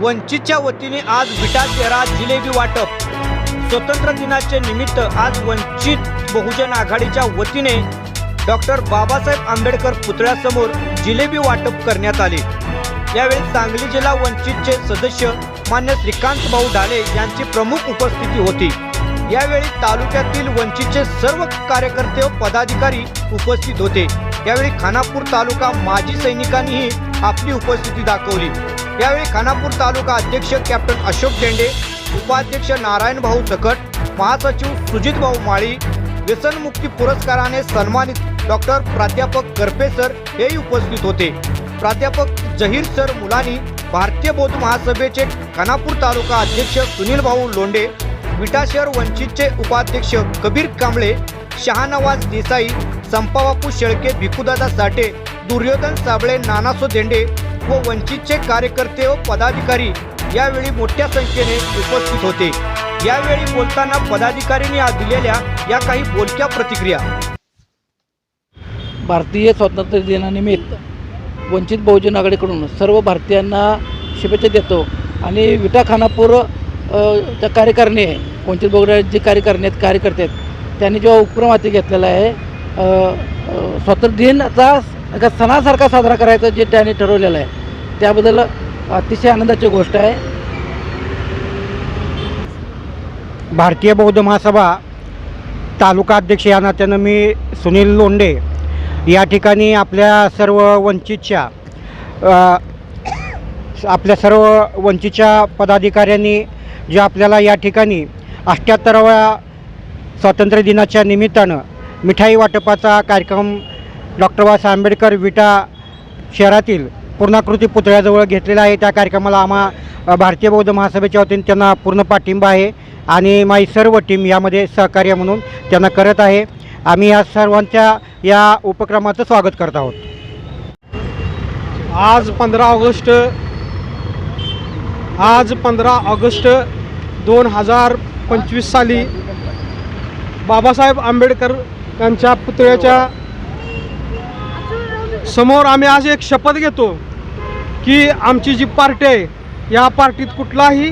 वंचितच्या वतीने आज विटा शहरात जिलेबी वाटप. स्वतंत्र दिनाचे निमित्त आज वंचित बहुजन आघाडीच्या वतीने डॉक्टर बाबासाहेब आंबेडकर पुतळ्यासमोर जिलेबी वाटप करण्यात आले. यावेळी सांगली जिल्हा वंचितचे सदस्य मान्य श्रीकांत भाऊ ढाले यांची प्रमुख उपस्थिती होती. यावेळी तालुक्यातील वंचितचे सर्व कार्यकर्ते व पदाधिकारी उपस्थित होते. यावेळी खानापूर तालुका माजी सैनिकांनीही आपली उपस्थिती दाखवली. यावेळी खानापूर तालुका अध्यक्ष कॅप्टन अशोक झेंडे उपाध्यक्ष नारायण भाऊ सकट महासचिव सुजित भाऊ माळी व्यसनमुक्ती पुरस्काराने सन्मानित डॉक्टर प्राध्यापक करपे सर हेही उपस्थित होते. प्राध्यापक जहीर सर मुलानी भारतीय बौद्ध महासभेचे खानापूर तालुका अध्यक्ष सुनील भाऊ लोंडे विटाशहर वंचितचे उपाध्यक्ष कबीर कांबळे शहानवाज देसाई संपाबापू शेळके भिकुदादा साठे दुर्योधन साबळे नानासो झेंडे व वंचितचे कार्यकर्ते व पदाधिकारी यावेळी मोठ्या संख्येने उपस्थित होते. यावेळी बोलताना पदाधिकाऱ्यांनी आज दिलेल्या या काही बोलक्या प्रतिक्रिया. भारतीय स्वातंत्र्य दिनानिमित्त वंचित बहुजन आघाडीकडून सर्व भारतीयांना शुभेच्छा देतो आणि विटा खानापूर त्या कार्यकारिणी आहे. वंचित बहुजन जे कार्यकारिणी आहेत कार्यकर्ते आहेत त्यांनी जेव्हा उपक्रम हाती घेतलेला आहे स्वातंत्र्य दिनाचा एका सणासारखा साजरा करायचं जे त्यांनी ठरवलेलं आहे. त्याबद्दल अतिशय आनंदाची गोष्ट आहे. भारतीय बौद्ध महासभा तालुका अध्यक्ष या नात्यानं मी सुनील लोंडे या ठिकाणी आपल्या सर्व वंचितच्या आपल्या सर्व वंचितच्या पदाधिकाऱ्यांनी जे आपल्याला या ठिकाणी अठ्ठ्याहत्तराव्या स्वातंत्र्य दिनाच्या निमित्तानं मिठाई वाटपाचा कार्यक्रम डॉक्टर बाबासाहेब आंबेडकर विटा शहरातील पूर्णाकृती पुतळ्याजवळ घेतलेला आहे. त्या कार्यक्रमाला आम्हा भारतीय बौद्ध महासभेच्या वतीने त्यांना पूर्ण पाठिंबा आहे आणि माझी सर्व टीम यामध्ये सहकार्य म्हणून त्यांना करत आहे. आम्ही या सर्वांच्या या उपक्रमाचं स्वागत करत आहोत. आज पंधरा ऑगस्ट आज पंधरा ऑगस्ट दोन हजार पंचवीस साली बाबासाहेब आंबेडकर यांच्या पुतळ्याच्या समोर आम्ही आज एक शपथ घेतो की आमची जी पार्टी आहे या पार्टीत कुठलाही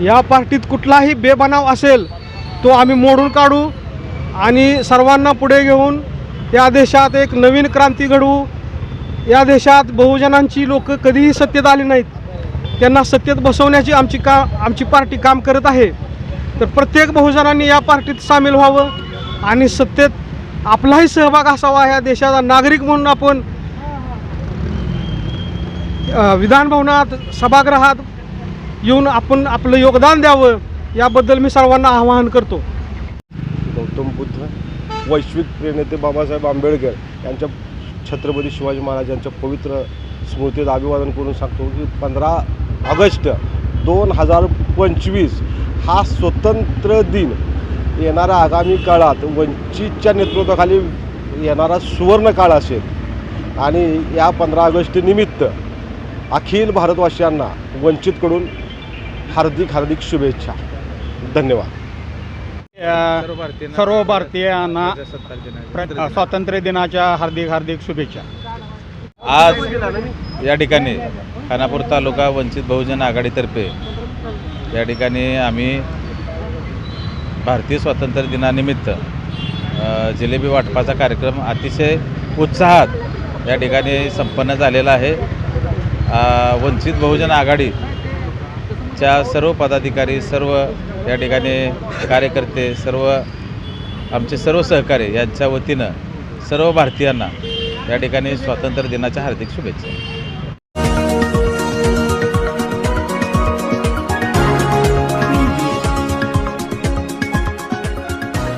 या पार्टीत कुठलाही बेबनाव असेल तो आम्ही मोडून काढू आणि सर्वांना पुढे घेऊन या देशात एक नवीन क्रांती घडवू. या देशात बहुजनांची लोक कधीही सत्तेत आली नाहीत. त्यांना सत्तेत बसवण्याची आमची का आमची पार्टी काम करत आहे. तर प्रत्येक बहुजनांनी या पार्टीत सामील व्हावं आणि सत्तेत आपलाही सहभाग असावा या देशाचा नागरिक म्हणून आपण विधानभवनात सभागृहात येऊन आपण आपलं योगदान द्यावं याबद्दल मी सर्वांना आवाहन करतो. गौतम बुद्ध वैश्विक प्रेरणेते बाबासाहेब आंबेडकर यांच्या छत्रपती शिवाजी महाराज यांच्या पवित्र स्मृतीत अभिवादन करून सांगतो की पंधरा ऑगस्ट दोन हजार पंचवीस हा स्वतंत्र दिन येणाऱ्या आगामी काळात वंचितच्या नेतृत्वाखाली येणारा सुवर्ण काळ असेल. आणि या पंधरा ऑगस्ट निमित्त अखिल भारतवासियांना वंचितकडून हार्दिक हार्दिक शुभेच्छा. धन्यवाद. सर्व भारतीयांना प्र- स्वातंत्र्य दिनाच्या हार्दिक हार्दिक शुभेच्छा. आज या ठिकाणी खानापूर तालुका वंचित बहुजन आघाडीतर्फे या ठिकाणी आम्ही भारतीय स्वातंत्र्य दिनानिमित्त जिलेबी वाटपाचा कार्यक्रम अतिशय उत्साहात या ठिकाणी संपन्न झालेला आहे. वंचित बहुजन आघाडीच्या सर्व पदाधिकारी सर्व या ठिकाणी कार्यकर्ते सर्व आमचे सर्व सहकारी यांच्या वतीनं सर्व भारतीयांना या ठिकाणी स्वातंत्र्य दिनाच्या हार्दिक शुभेच्छा.